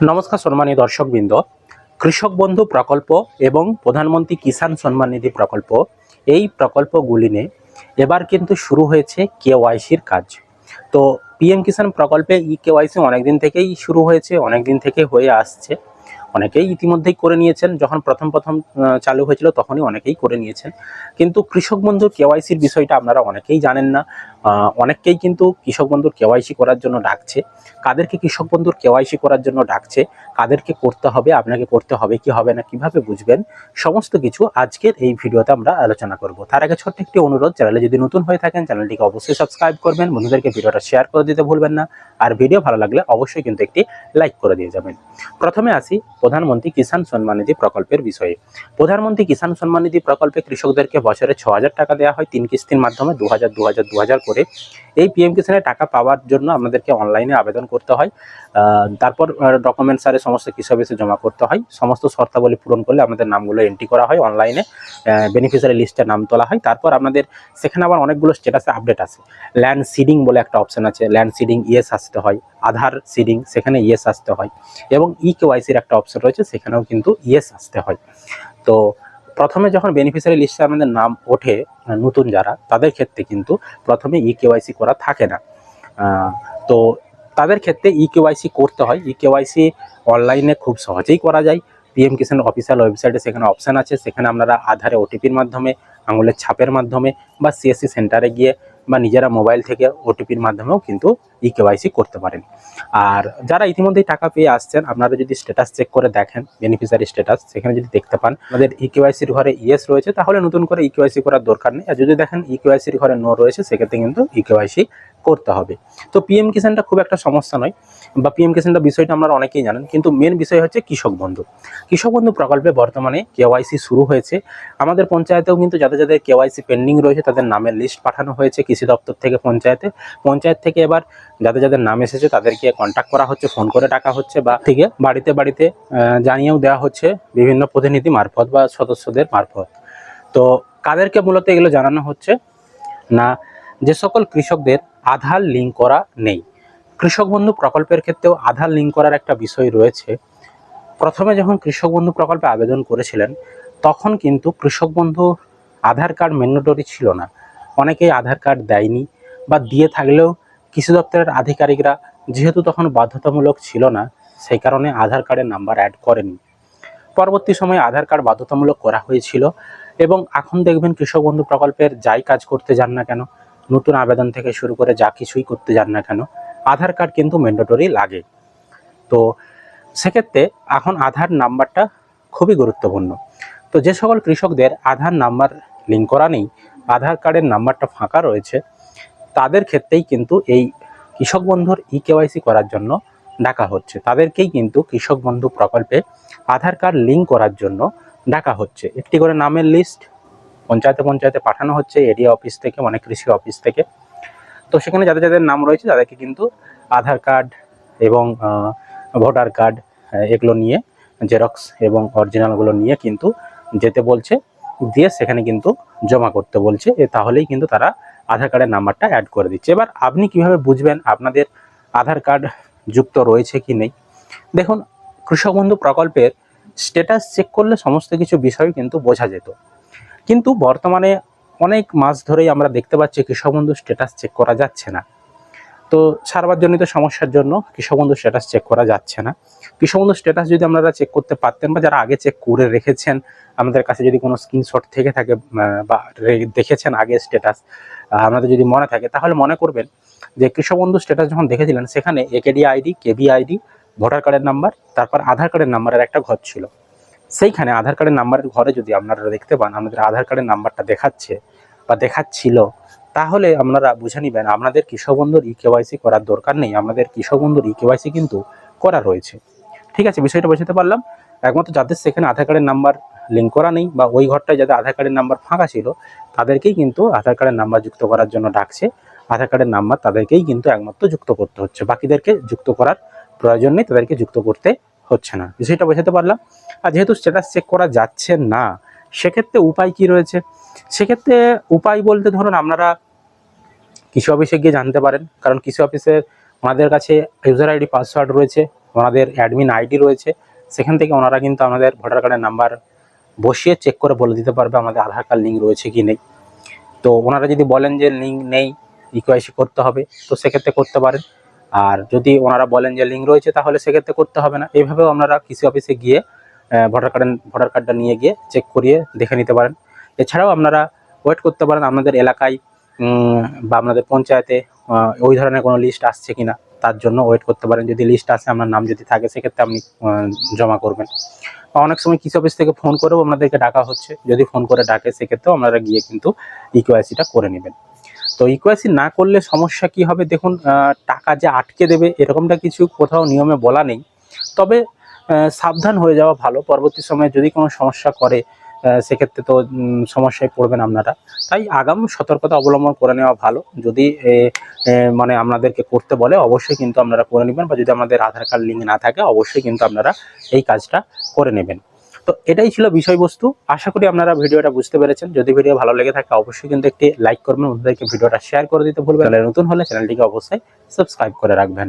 নমস্কার সম্মানীয় দর্শকবৃন্দ। কৃষক বন্ধু প্রকল্প এবং প্রধানমন্ত্রী কিষাণ সম্মান নিধি প্রকল্প, এই প্রকল্পগুলি নিয়ে এবার কিন্তু শুরু হয়েছে কেওয়াইসির কাজ। তো পিএম কিষাণ প্রকল্পে ই কেওয়াইসি অনেকদিন থেকেই শুরু হয়েছে, অনেকদিন থেকে হয়ে আসছে। অনেকেই ইতিমধ্যেই করে নিয়েছেন। যখন প্রথম প্রথম চালু হয়েছিল তখনই অনেকেই করে নিয়েছেন। কিন্তু কৃষক বন্ধুর কেওয়াইসির বিষয়টা আপনারা অনেকেই জানেন না। অনেককেই কিন্তু কৃষক বন্ধুর কেওয়াইসি করার জন্য ডাকছে। কাদেরকে কৃষক বন্ধুর কেওয়াইসি করার জন্য ডাকছে? কাদেরকে করতে হবে? আপনাকে করতে হবে কি হবে না? কীভাবে বুঝবেন? সমস্ত কিছু আজকের এই ভিডিওতে আমরা আলোচনা করব। তার আগে ছোট্ট একটি অনুরোধ, চ্যানেলে যদি নতুন হয়ে থাকেন, চ্যানেলটিকে অবশ্যই সাবস্ক্রাইব করবেন। বন্ধুদেরকে ভিডিওটা শেয়ার করে দিতে ভুলবেন না। আর ভিডিও ভালো লাগলে অবশ্যই কিন্তু একটি লাইক করে দিয়ে যাবেন। প্রথমে আসি প্রধানমন্ত্রী কিষাণ সম্মান নিধি প্রকল্পের বিষয়ে। প্রধানমন্ত্রী কিষাণ সম্মান নিধি প্রকল্পে কৃষকদেরকে বছরে ছ হাজার টাকা দেওয়া হয়, তিন কিস্তির মাধ্যমে দু হাজার দু হাজার দু হাজার করে। এই পিএম কিষাণের টাকা পাওয়ার জন্য আমাদেরকে অনলাইনে আবেদন করতে হয়। তারপর ডকুমেন্টস আরে সমস্ত কৃষক অফিসে জমা করতে হয়। সমস্ত শর্তাবলী পূরণ করলে আমাদের নামগুলো এন্ট্রি করা হয় অনলাইনে বেনিফিশিয়ারি লিস্টে নাম তোলা হয়। তারপর আমাদের সেখানে আবার অনেকগুলো স্টেটাসে আপডেট আছে ল্যান্ড সিডিং বলে একটা অপশন আছে। ল্যান্ড সিডিং ইয়েস আসতে হয়। আধার সিডিং সেখানে ইয়েস আসতে হয়। এবং ই কেওয়াইসির একটা অপশন রয়েছে, সেখানেও কিন্তু ইয়েস আসতে হয়। তো প্রথমে যখন বেনিফিশিয়ারি লিস্টে আমাদের নাম ওঠে নতুন যারা, তাদের ক্ষেত্রে কিন্তু প্রথমে ই কেওয়াইসি করা থাকে না। তো তাদের ক্ষেত্রে ই কেওয়াইসি করতে হয়। ই কেওয়াইসি অনলাইনে খুব সহজেই করা যায়। পিএম কিষাণ অফিসিয়াল ওয়েবসাইটে সেখানে অপশান আছে। সেখানে আপনারা আধারে ওটিপির মাধ্যমে, আঙুলের ছাপের মাধ্যমে বা সিএসসি সেন্টারে গিয়ে বা নিজেরা মোবাইল থেকে ওটিপির মাধ্যমেও কিন্তু ই কেওয়াইসি করতে পারেন। আর যারা ইতিমধ্যেই টাকা পেয়ে আসছেন, আপনারা যদি স্ট্যাটাস চেক করে দেখেন বেনিফিশিয়ারি স্ট্যাটাস সেখানে যদি দেখতে পান, আমাদের ই কেওয়াইসির ঘরে ইয়েস রয়েছে, তাহলে নতুন করে ই কেওয়াইসি করার দরকার নেই। আর যদি দেখেন ই কেওয়াইসির ঘরে নো রয়েছে, সেক্ষেত্রে কিন্তু ই কেওয়াইসি করতে হবে। তো পিএম কিষানটা খুব একটা সমস্যা নয়, বা পিএম কিষানটা বিষয়টা আপনারা অনেকেই জানেন, কিন্তু মেন বিষয় হচ্ছে কৃষক বন্ধু। কৃষক বন্ধু প্রকল্পে বর্তমানে কেওয়াইসি শুরু হয়েছে। আমাদের পঞ্চায়েতেও কিন্তু যাদের যাদের কেওয়াইসি পেন্ডিং রয়েছে, তাদের নামের লিস্ট পাঠানো হয়েছে কৃষি দপ্তর থেকে পঞ্চায়েতে। পঞ্চায়েত থেকে এবার যাদের যাদের নাম এসেছে তাদেরকে কন্ট্যাক্ট করা হচ্ছে ফোন করে ডাকা হচ্ছে বা থেকে বাড়িতে বাড়িতে জানিয়েও দেওয়া হচ্ছে বিভিন্ন প্রতিনিধি মারফত বা সদস্যদের মারফত। তো কাদেরকে মূলত এগুলো জানানো হচ্ছে? না, যে সকল কৃষকদের আধার লিঙ্ক করা নেই। কৃষক বন্ধু প্রকল্পের ক্ষেত্রেও আধার লিঙ্ক করার একটা বিষয় রয়েছে। প্রথমে যখন কৃষক বন্ধু প্রকল্পে আবেদন করেছিলেন, তখন কিন্তু কৃষক বন্ধু আধার কার্ড ম্যান্ডেটরি ছিল না। অনেকেই আধার কার্ড দেয়নি বা দিয়ে থাকলেও কৃষি দপ্তরের আধিকারিকরা যেহেতু তখন বাধ্যতামূলক ছিল না, সেই কারণে আধার কার্ডের নাম্বার অ্যাড করেনি পরবর্তী সময়ে আধার কার্ড বাধ্যতামূলক করা হয়েছিল এবং এখন দেখবেন কৃষক বন্ধু প্রকল্পের যাই কাজ করতে যান না কেন, নতুন আবেদন থেকে শুরু করে যা কিছুই করতে যান না কেন, আধার কার্ড কিন্তু ম্যান্ডেটরি লাগে। তো সেক্ষেত্রে এখন আধার নাম্বারটা খুবই গুরুত্বপূর্ণ। তো যে সকল কৃষকদের আধার নাম্বার লিঙ্ক করা নেই, আধার কার্ডের নাম্বারটা ফাঁকা রয়েছে তাদের ক্ষেত্রেই কিন্তু এই কৃষক বন্ধুর ই কেওয়াইসি করার জন্য ডাকা হচ্ছে। তাদেরকেই কিন্তু কৃষক বন্ধু প্রকল্পে আধার কার্ড লিঙ্ক করার জন্য ডাকা হচ্ছে। একটি করে নামের লিস্ট পঞ্চায়েতে পঞ্চায়েতে পাঠানো হচ্ছে এরিয়া অফিস থেকে অনেক কৃষি অফিস থেকে। তো সেখানে যাদের যাদের নাম রয়েছে, তাদেরকে কিন্তু আধার কার্ড এবং ভোটার কার্ড এগুলো নিয়ে জেরক্স এবং অরিজিনালগুলো নিয়ে কিন্তু যেতে বলছে। দিয়ে সেখানে কিন্তু জমা করতে বলছে। তাহলেই কিন্তু তারা আধার কার্ডের নাম্বারটা অ্যাড করে দিচ্ছে। এবার আপনি কীভাবে বুঝবেন আপনাদের আধার কার্ড যুক্ত রয়েছে কি নেই? দেখুন, কৃষক বন্ধু প্রকল্পের স্ট্যাটাস চেক করলে সমস্ত কিছু বিষয় কিন্তু বোঝা যেত। কিন্তু বর্তমানে অনেক মাস ধরেই আমরা দেখতে পাচ্ছি কৃষক বন্ধু স্ট্যাটাস চেক করা যাচ্ছে না। তো সার্বজনিত সমস্যার জন্য কৃষক বন্ধু স্ট্যাটাস চেক করা যাচ্ছে না। কৃষক বন্ধু স্ট্যাটাস যদি আপনারা চেক করতে পারতেন বা যারা আগে চেক করে রেখেছেন, আমাদের কাছে যদি কোনো স্ক্রিনশট থেকে থাকে বা দেখেছেন আগে স্ট্যাটাস আপনাদের যদি মনে থাকে, তাহলে মনে করবেন যে কৃষক বন্ধু স্ট্যাটাস যখন দেখেছিলেন, সেখানে একেডি আইডি কেবি আইডি ভোটার কার্ডের নাম্বার তারপর আধার কার্ডের নাম্বারের একটা ঘর ছিল। সেইখানে আধার কার্ডের নাম্বারের ঘরে যদি আপনারা দেখতে পান, আমাদের আধার কার্ডের নাম্বারটা দেখাচ্ছে বা দেখাচ্ছিল, তাহলে আপনারা বুঝে নেবেন আপনাদের কৃষক বন্ধুর ই কেওয়াইসি করার দরকার নেই। আমাদের কৃষক বন্ধুর ই কেওয়াইসি কিন্তু করা রয়েছে। ঠিক আছে, বিষয়টা বোঝাতে পারলাম। একমাত্র যাদের সেখানে আধার কার্ডের নাম্বার লিঙ্ক করা নেই বা ওই ঘরটায় যাদের আধার কার্ডের নাম্বার ফাঁকা ছিল, তাদেরকেই কিন্তু আধার কার্ডের নাম্বার যুক্ত করার জন্য ডাকছে। আধার কার্ডের নাম্বার তাদেরকেই কিন্তু একমাত্র যুক্ত করতে হচ্ছে। বাকিদেরকে যুক্ত করার প্রয়োজন নেই, তাদেরকে যুক্ত করতে হচ্ছে না। বিষয়টা বোঝাতে পারলাম। আর যেহেতু স্ট্যাটাস চেক করা যাচ্ছে না, সেক্ষেত্রে উপায় কি রয়েছে? সেক্ষেত্রে উপায় বলতে ধরুন আপনারা কৃষি অফিসে গিয়ে জানতে পারেন। কারণ কৃষি অফিসে ওনাদের কাছে ইউজার আইডি পাসওয়ার্ড রয়েছে, ওনাদের অ্যাডমিন আইডি রয়েছে। সেখান থেকে ওনারা কিন্তু আমাদের ভোটার কার্ডের নাম্বার বসিয়ে চেক করে বলে দিতে পারবে আমাদের আধার কার্ড লিঙ্ক রয়েছে কি নেই। তো ওনারা যদি বলেন যে লিঙ্ক নেই ইকোয়াইসি করতে হবে, তো সেক্ষেত্রে করতে পারেন। আর যদি ওনারা বলেন যে লিঙ্ক রয়েছে, তাহলে সেক্ষেত্রে করতে হবে না। এইভাবেও আপনারা কৃষি অফিসে গিয়ে ভোটার কার্ড ভোটার কার্ডটা নিয়ে গিয়ে চেক করিয়ে দেখে নিতে পারেন। এছাড়াও আপনারা ওয়েট করতে পারেন, আপনাদের এলাকায় বা আপনাদের পঞ্চায়েতে ওই ধরনের কোনো লিস্ট আসছে কিনা। তার জন্য ওয়েট করতে পারেন। যদি লিস্ট আসে, আপনার নাম যদি থাকে, সেক্ষেত্রে আপনি জমা করবেন। অনেক সময় কৃষি অফিস থেকে ফোন করেও আপনাদেরকে ডাকা হচ্ছে। যদি ফোন করে ডাকে, সেক্ষেত্রেও আপনারা গিয়ে কিন্তু ইকোয়াইসিটা করে নেবেন। তো ইকোয়াইসি না করলে সমস্যা কি হবে? দেখুন টাকা যে আটকে দেবে, এরকমটা কিছু কোথাও নিয়মে বলা নেই। তবে সাবধান হয়ে যাওয়া ভালো। পরবর্তী সময়ে যদি কোনো সমস্যা করে সেক্ষেত্রে তো সমস্যায় পড়বেন আপনারা। তাই আগাম সতর্কতা অবলম্বন করে নেওয়া ভালো। যদি মানে আপনাদেরকে করতে বলে, অবশ্যই কিন্তু আপনারা করে নেবেন। বা যদি আমাদের আধার কার্ড লিঙ্ক না থাকে, অবশ্যই কিন্তু আপনারা এই কাজটা করে নেবেন। তো এটাই ছিল বিষয়বস্তু। আশা করি আপনারা ভিডিওটা বুঝতে পেরেছেন। যদি ভিডিও ভালো লেগে থাকে, অবশ্যই কিন্তু একটি লাইক করবেন। ওদেরকে ভিডিওটা শেয়ার করে দিতে ভুলবেন নতুন হলে চ্যানেলটিকে অবশ্যই সাবস্ক্রাইব করে রাখবেন।